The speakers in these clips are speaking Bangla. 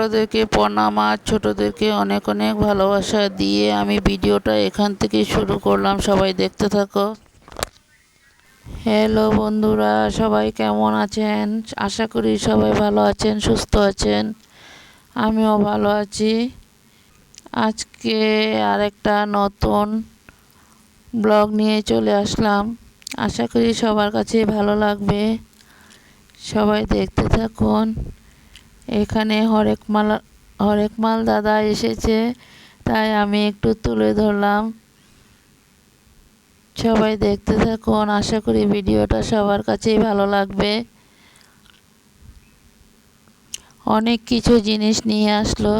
বড়োদেরকে প্রণাম আর ছোটোদেরকে অনেক অনেক ভালোবাসা দিয়ে আমি ভিডিওটা এখান থেকে শুরু করলাম। সবাই দেখতে থাকো। হ্যালো বন্ধুরা, সবাই কেমন আছেন? আশা করি সবাই ভালো আছেন, সুস্থ আছেন। আমিও ভালো আছি। আজকে আরেকটা নতুন ব্লগ নিয়ে চলে আসলাম। আশা করি সবার কাছে ভালো লাগবে। সবাই দেখতে থাকুন। এখানে হরেক মাল হরেক মাল দাদা এসেছে, তাই আমি একটু তুলে ধরলাম। সবাই দেখতে থাকুন, আশা করি ভিডিওটা সবার কাছেই ভালো লাগবে। অনেক কিছু জিনিস নিয়ে আসলো।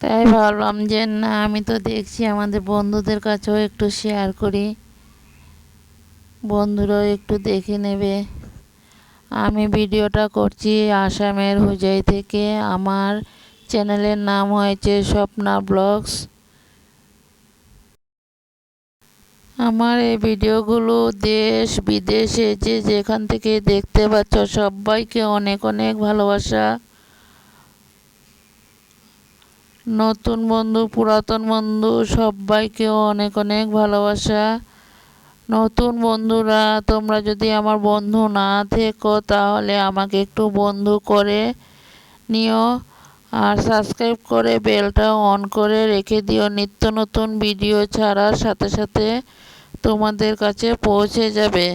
তাই ভাবলাম যে, না, আমি তো দেখছি আমাদের বন্ধুদের কাছেও একটু শেয়ার করি। বন্ধুরাও একটু দেখে নেবে। আমি ভিডিওটা করছি আসামের হুজাই থেকে। আমার চ্যানেলের নাম হয়েছে স্বপ্না ব্লগস। আমার এই ভিডিওগুলো দেশ বিদেশে যে যেখান থেকে দেখতে পাচ্ছ সবাইকে অনেক অনেক ভালোবাসা। নতুন বন্ধু, পুরাতন বন্ধু সবাইকেও অনেক অনেক ভালোবাসা। নতুন বন্ধুরা, তোমরা যদি আমার বন্ধু না থেকো, তাহলে আমাকে একটু বন্ধু করে নিও। আর সাবস্ক্রাইব করে বেলটা অন করে রেখে দিও। নিত্য নতুন ভিডিও ছাড়ার সাথে সাথে তোমাদের কাছে পৌঁছে যাবে।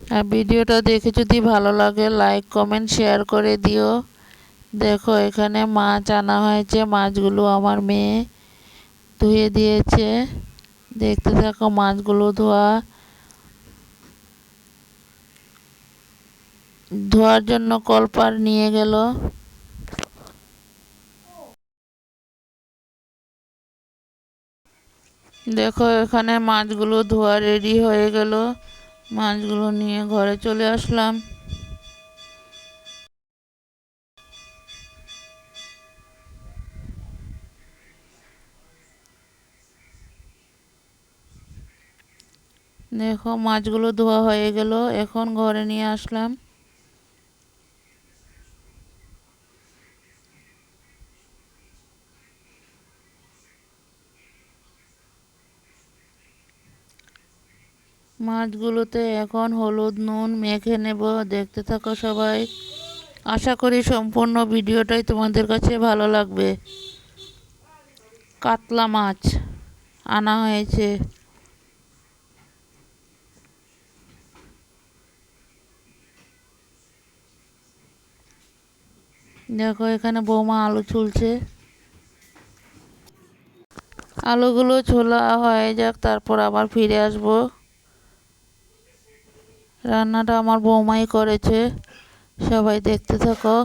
আর ভিডিওটা দেখে যদি ভালো লাগে লাইক কমেন্ট শেয়ার করে দিও। দেখো, এখানে মাছ আনা হয়েছে, মাছগুলো আমার মেয়ে। ধুয়ে দিয়েছে। দেখতে থাকো মাছগুলো ধোয়া। ধোয়ার জন্য কলপার নিয়ে গেল। দেখো, এখানে মাছগুলো ধোয়া রেডি হয়ে গেল। মাছগুলো নিয়ে ঘরে চলে আসলাম। দেখো, মাছগুলো ধোয়া হয়ে গেল। এখন ঘরে নিয়ে আসলাম। মাছগুলোতে এখন হলুদ, নুন মেখে নেব। দেখতে থাকো সবাই। আশা করি সম্পূর্ণ ভিডিওটাই তোমাদের কাছে ভালো লাগবে। কাতলা মাছ আনা হয়েছে। দেখো, এখানে বৌমা আলু ছুলছে। আলুগুলো ছোলা হয়ে যাক, তারপর আবার ফিরে আসব। রান্নাটা আমার বৌমাই করেছে, সবাই দেখতে থাকো।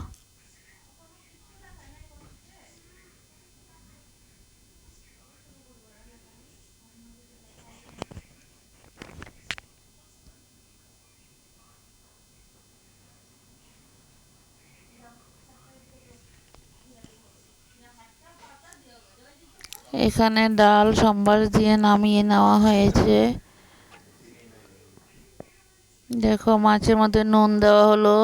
এখানে ডাল, সম্বার দিয়ে নামিয়ে নেওয়া হয়েছে। দেখো, মাছের মধ্যে নুন দেওয়া হলো।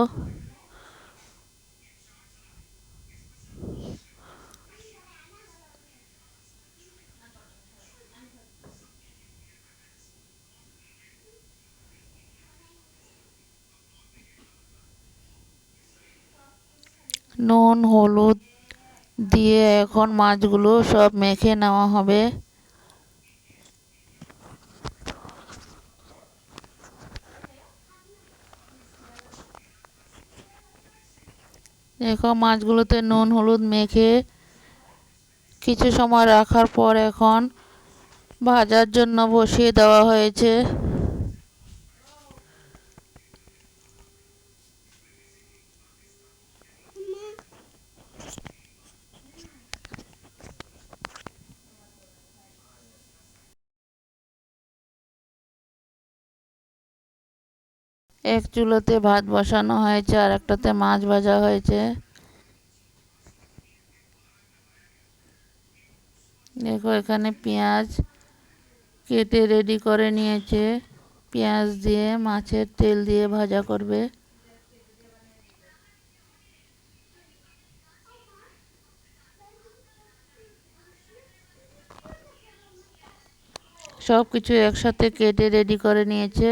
নুন, হলুদ দিয়ে এখন মাছগুলো সব মেখে নেওয়া হবে। দেখো মাছগুলোতে নুন, হলুদ মেখে কিছু সময় রাখার পর এখন ভাজার জন্য বসিয়ে দেওয়া হয়েছে। এক চুলোতে ভাত বসানো হয়েছে আর একটাতে মাছ ভাজা হয়েছে। দেখো এখানে পেঁয়াজ কেটে রেডি করে নিয়েছে। পেঁয়াজ দিয়ে, মাছের তেল দিয়ে ভাজা করবে। সব কিছু একসাথে কেটে রেডি করে নিয়েছে।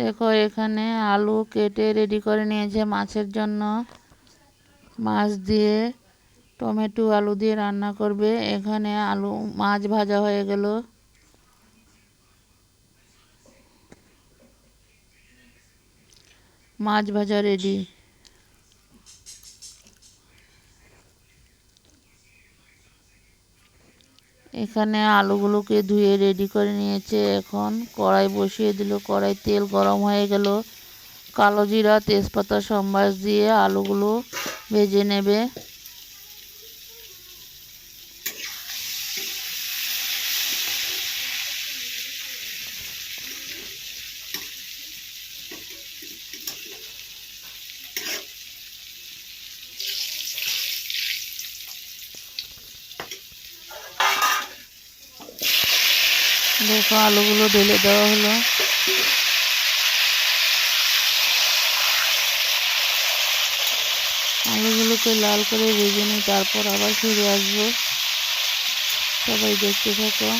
দেখো, এখানে আলু কেটে রেডি করে নিয়েছে মাছের জন্য। মাছ দিয়ে টমেটো আলু দিয়ে রান্না করবে। এখানে আলু, মাছ ভাজা হয়ে গেল। মাছ ভাজা রেডি এখানে আলুগুলোকে ধুয়ে রেডি করে নিয়েছে এখন। কড়াই বসিয়ে দিল। কড়াই তেল গরম হয়ে গেল। কালো জিরা, তেজপাতা, সম্বাস দিয়ে আলুগুলো ভেজে নেবে। দেখো, আলুগুলো ঢেলে দেওয়া হলো। আলুগুলোকে লাল করে ভেজে নিই তারপর আবার ফিরে আসব। সবাই দেখতে থাকো।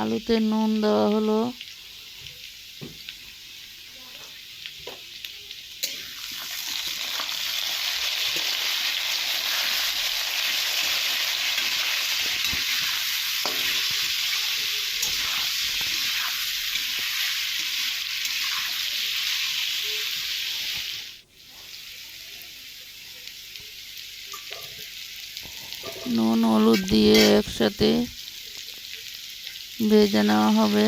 আলুতে নুন দেওয়া হলো নুন হলুদ দিয়ে একসাথে ভেজে নেওয়া হবে।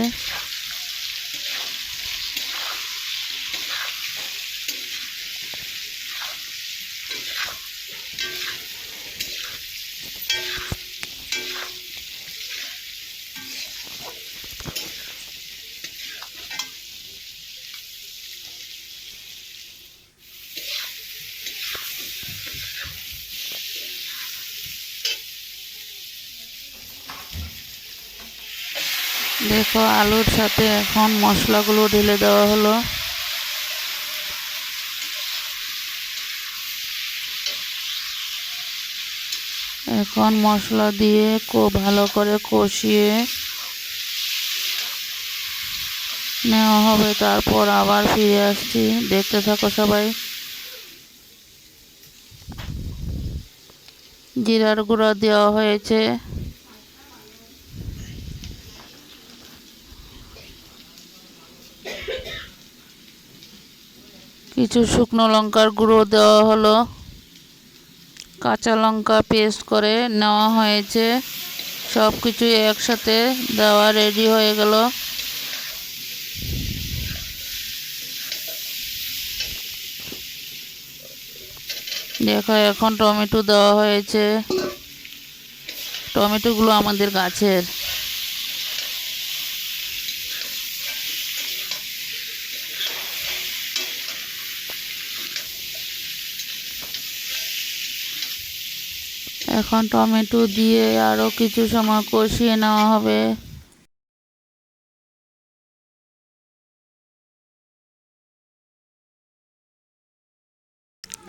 দেখো আলুর সাথে এখন মশলাগুলো ঢেলে দেওয়া হলো। এখন মশলা দিয়ে ভালো করে কষিয়ে নেওয়া হবে। তারপর আবার ফিরে আসছি। দেখতে থাকো সবাই। জিরার গুঁড়া দেওয়া হয়েছে। কিছু শুকনো লঙ্কার গুঁড়ো দেওয়া হলো। কাঁচা লঙ্কা পেস্ট করে নেওয়া হয়েছে। সব কিছু একসাথে দেওয়া রেডি হয়ে গেল। দেখো, এখন টমেটো দেওয়া হয়েছে। টমেটোগুলো আমাদের গাছের। এখন টমেটো দিয়ে আরও কিছু সময় কষিয়ে নেওয়া হবে।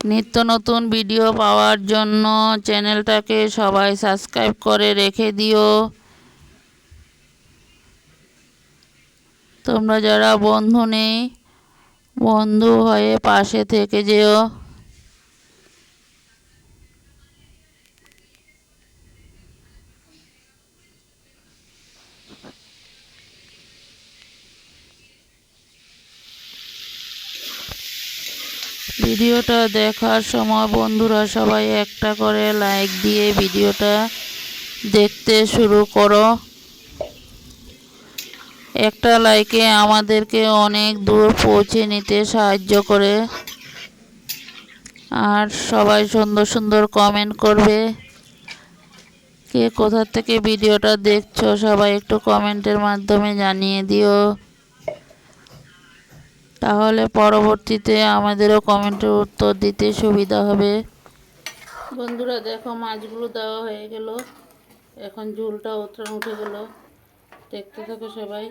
নিত্য নতুন ভিডিও পাওয়ার জন্য চ্যানেলটাকে সবাই সাবস্ক্রাইব করে রেখে দিও। তোমরা যারা বন্ধু নেই, বন্ধু হয়ে পাশে থেকে যেও। ভিডিওটা দেখার সময় বন্ধুরা সবাই একটা করে লাইক দিয়ে ভিডিওটা দেখতে শুরু করো। একটা লাইকে আমাদেরকে অনেক দূর পৌঁছে নিতে সাহায্য করে। আর সবাই সুন্দর সুন্দর কমেন্ট করবে। কে কোথা থেকে ভিডিওটা দেখছ সবাই একটু কমেন্টের মাধ্যমে জানিয়ে দিও। তাহলে পরবর্তীতে আমাদেরও কমেন্টের উত্তর দিতে সুবিধা হবে। বন্ধুরা, দেখো মাছগুলো দেওয়া হয়ে গেল। এখন ঝুলটা উতরান উঠে গেল। দেখতে থাকো সবাই।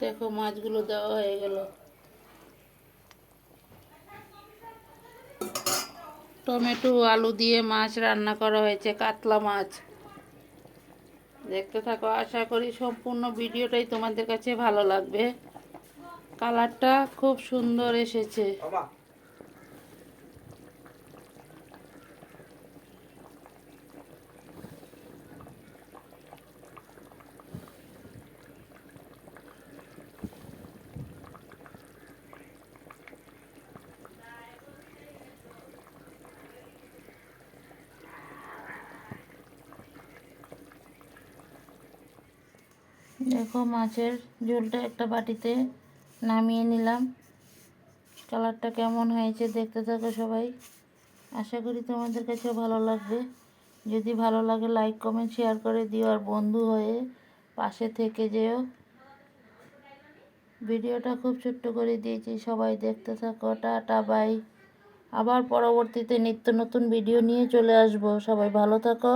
দেখো মাছগুলো দেওয়া হয়ে গেল। টমেটো, আলু দিয়ে মাছ রান্না করা হয়েছে, কাতলা মাছ। দেখতে থাকো আশা করি সম্পূর্ণ ভিডিওটাই তোমাদের কাছে ভালো লাগবে। কালারটা খুব সুন্দর এসেছে। দেখো মাছের ঝোলটা একটা বাটিতে নামিয়ে নিলাম। কালারটা কেমন হয়েছে দেখতে থাকো সবাই। আশা করি তোমাদের কাছে ভালো লাগবে। যদি ভালো লাগে লাইক কমেন্ট শেয়ার করে দিও। আর বন্ধু হয়ে পাশে থেকে যেও। ভিডিওটা খুব ছোট্ট করে দিয়েছি। সবাই দেখতে থাকো। Tata, bye. আবার পরবর্তীতে নিত্য নতুন ভিডিও নিয়ে চলে আসব। সবাই ভালো থাকো,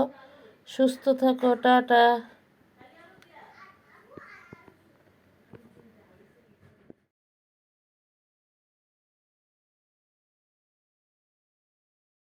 সুস্থ থাকো। টাটা।